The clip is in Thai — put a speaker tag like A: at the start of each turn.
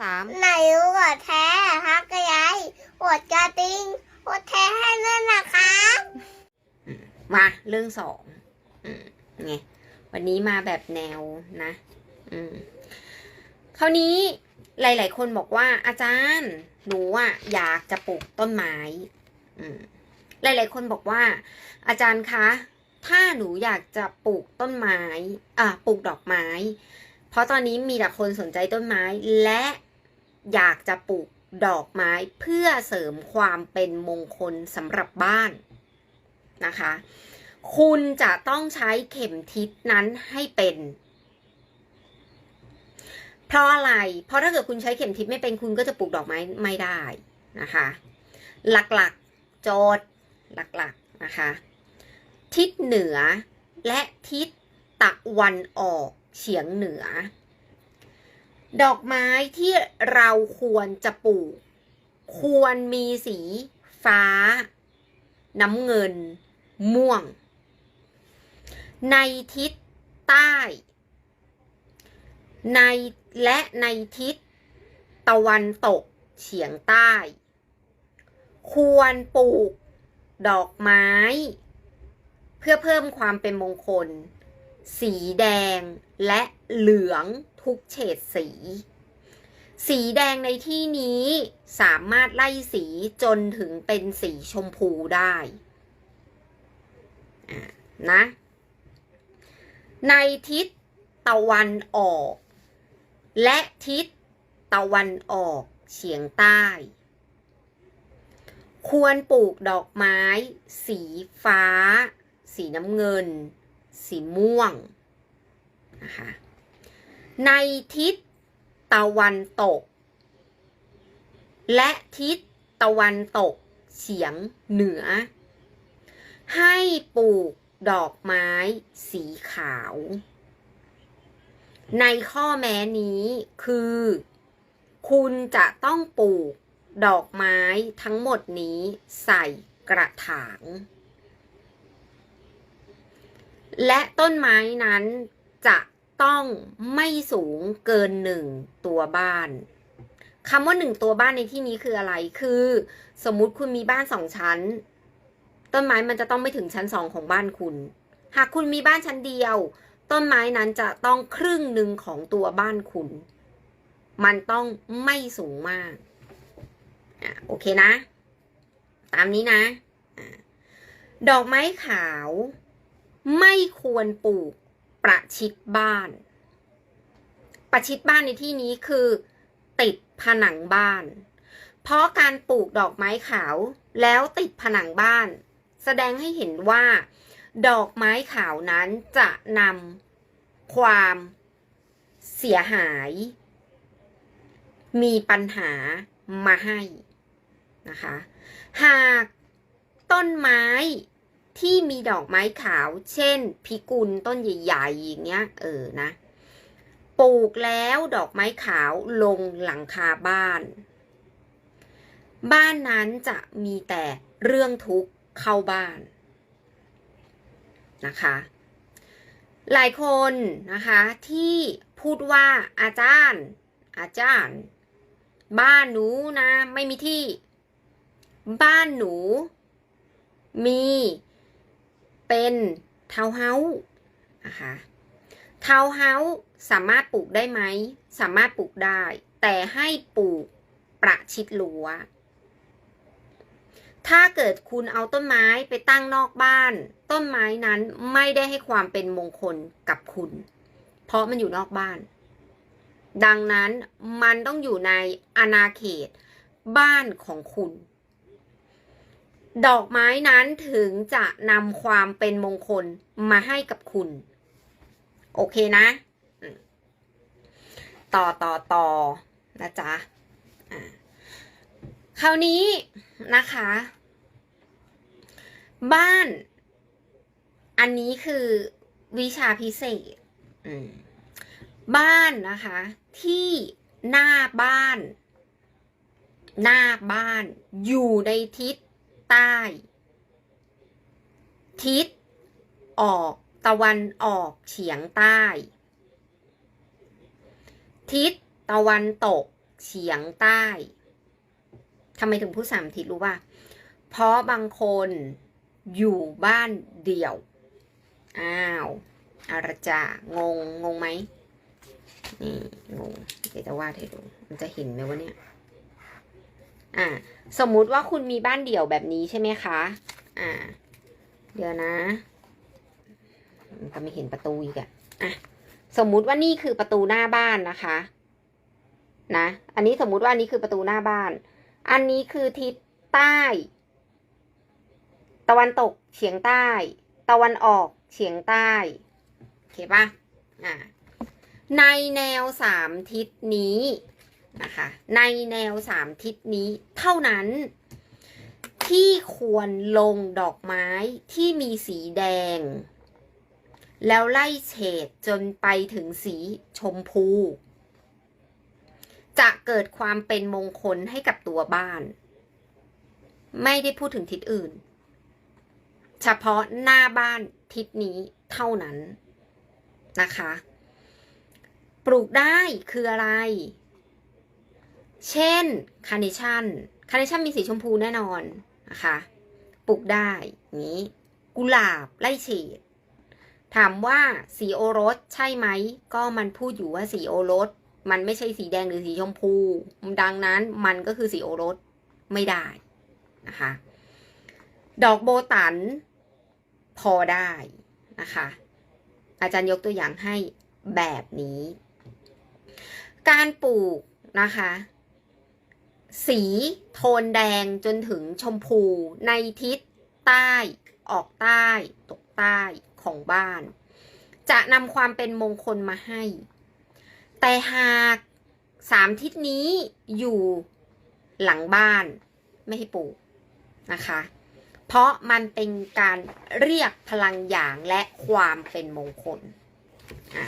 A: สาม
B: ไหนรู้กดแท้ฮักกระยายกดกระติงกดแท้ให้ด้วยนะคะ
A: มาเรื่องสองอืมไงวันนี้มาแบบแนวนะ อืมคราวนี้หลาย ๆ คนบอกว่าอาจารย์หนูอะอยากจะปลูกต้นไม้อืมหลาย ๆ คนบอกว่า อาจารย์คะ ถ้าหนูอยากจะปลูกต้นไม้ อะปลูกดอกไม้ เพราะตอนนี้มีแต่คนสนใจต้นไม้และ อยากจะปลูกดอกไม้เพื่อเสริมความเป็นมงคลสำหรับบ้านนะคะ คุณจะต้องใช้เข็มทิศนั้นให้เป็น เพราะอะไร เพราะถ้าเกิดคุณใช้เข็มทิศไม่เป็นคุณก็จะปลูกดอกไม้ไม่ได้นะคะ หลักๆโจทย์หลักๆนะคะ ทิศเหนือและทิศตะวันออกเฉียงเหนือ ดอกไม้ที่เราควรจะปลูก ควรมีสี ฟ้า น้ำเงิน ม่วง ในทิศใต้ ในและในทิศ ตะวันตกเฉียงใต้ ควรปลูก ดอกไม้ เพื่อเพิ่มความเป็นมงคล สีแดงและเหลืองทุกเฉดสี สีแดงในที่นี้สามารถไล่สีจนถึงเป็นสีชมพูได้นะ ในทิศตะวันออก และทิศตะวันออกเฉียงใต้ ควรปลูกดอกไม้ สีฟ้า สีน้ำเงิน สีม่วงนะคะในทิศตะวันตก และทิศตะวันตกเฉียงเหนือ ให้ปลูกดอกไม้สีขาว ในข้อแม้นี้คือ คุณจะต้องปลูกดอกไม้ทั้งหมดนี้ใส่กระถาง และต้นไม้นั้นจะต้องไม่สูงเกินหนึ่งตัวบ้านคำว่าหนึ่งตัวบ้านในที่นี้คืออะไร คือ สมมุติคุณมีบ้านสองชั้น ต้นไม้มันจะต้องไม่ถึงชั้นสองของบ้านคุณ หากคุณมีบ้านชั้นเดียว ต้นไม้นั้นจะต้องครึ่งหนึ่งของตัวบ้านคุณ มันต้องไม่สูงมากอะโอเคนะ ตามนี้นะอะดอกไม้ขาว ไม่ควรปลูกประชิดบ้าน ประชิดบ้านในที่นี้คือ ติดผนังบ้าน เพราะการปลูกดอกไม้ขาวแล้วติดผนังบ้าน แสดงให้เห็นว่า ดอกไม้ขาวนั้นจะนำความเสียหาย มีปัญหามาให้นะคะ หากต้นไม้ ที่มีดอกไม้ขาว เช่น พิกุลต้นใหญ่ๆอย่างเงี้ย เออนะ ปลูกแล้วดอกไม้ขาวลงหลังคาบ้าน บ้านนั้นจะมีแต่เรื่องทุกข์เข้าบ้านนะคะ หลายคนนะคะที่พูดว่าอาจารย์ อาจารย์ บ้านหนูนะ ไม่มีที่ บ้านหนู มี เป็นทาวน์เฮาส์นะคะทาวน์เฮาส์สามารถปลูกได้ไหม สามารถปลูกได้ แต่ให้ปลูกประชิดรั้ว ถ้าเกิดคุณเอาต้นไม้ไปตั้งนอกบ้าน ต้นไม้นั้นไม่ได้ให้ความเป็นมงคลกับคุณ เพราะมันอยู่นอกบ้าน ดังนั้นมันต้องอยู่ในอาณาเขตบ้านของคุณ ดอกไม้นั้นถึงจะนำความเป็นมงคลมาให้กับคุณ โอเคนะ ต่อต่อต่อนะจ๊ะคราวนี้นะคะ บ้าน อันนี้คือวิชาพิเศษบ้านนะคะ ที่หน้าบ้าน หน้าบ้านอยู่ในทิศ ใต้ ทิศ ออก ตะวันออกเฉียงใต้ ทิศ ตะวันตก เฉียงใต้ทำไมถึงพูดสามทิศรู้ป่ะ เพราะบางคนอยู่บ้านเดี่ยว อ้าวอาระจางง งงไหมนี่งง เดี๋ยวจะวาดให้ดู มันจะเห็นไหมวะเนี่ย อ่าสมมุติว่าคุณมีบ้านเดี่ยวแบบนี้ใช่ไหมคะอ่าเดี๋ยวนะมันก็ไม่เห็นประตูอีกอะอะสมมุติว่านี่คือประตูหน้าบ้านนะคะนะอันนี้สมมุติว่านนี้คือประตูหน้าบ้าน อันนี้คือทิศใต้ ตะวันตกเฉียงใต้ ตะวันออกเฉียงใต้โอเคปะอ่าในแนวสามทิศนี้ นะคะ ในแนวสามทิศนี้เท่านั้น ที่ควรลงดอกไม้ที่มีสีแดง แล้วไล่เฉดจนไปถึงสีชมพู จะเกิดความเป็นมงคลให้กับตัวบ้าน ไม่ได้พูดถึงทิศอื่น เฉพาะหน้าบ้านทิศนี้เท่านั้นนะคะ ปลูกได้คืออะไร เช่นคาร์เนชั่นคาร์เนชั่นมีสีชมพูแน่นอนนะคะปลูกได้งนี้ กุหลาบไล่เฉดถามว่าสีโอรสใช่ไหม ก็มันพูดอยู่ว่าสีโอรส มันไม่ใช่สีแดงหรือสีชมพู ดังนั้นมันก็คือสีโอรสไม่ได้นะคะ ดอกโบตัน พอได้นะคะ อาจารย์ยกตัวอย่างให้แบบนี้ การปลูกนะคะ สีโทนแดงจนถึงชมพูในทิศใต้ออกใต้ ตกใต้ของบ้าน จะนำความเป็นมงคลมาให้ แต่หากสามทิศนี้อยู่หลังบ้านไม่ให้ปลูกนะคะ เพราะมันเป็นการเรียกพลังอย่างและความเป็นมงคลอ่า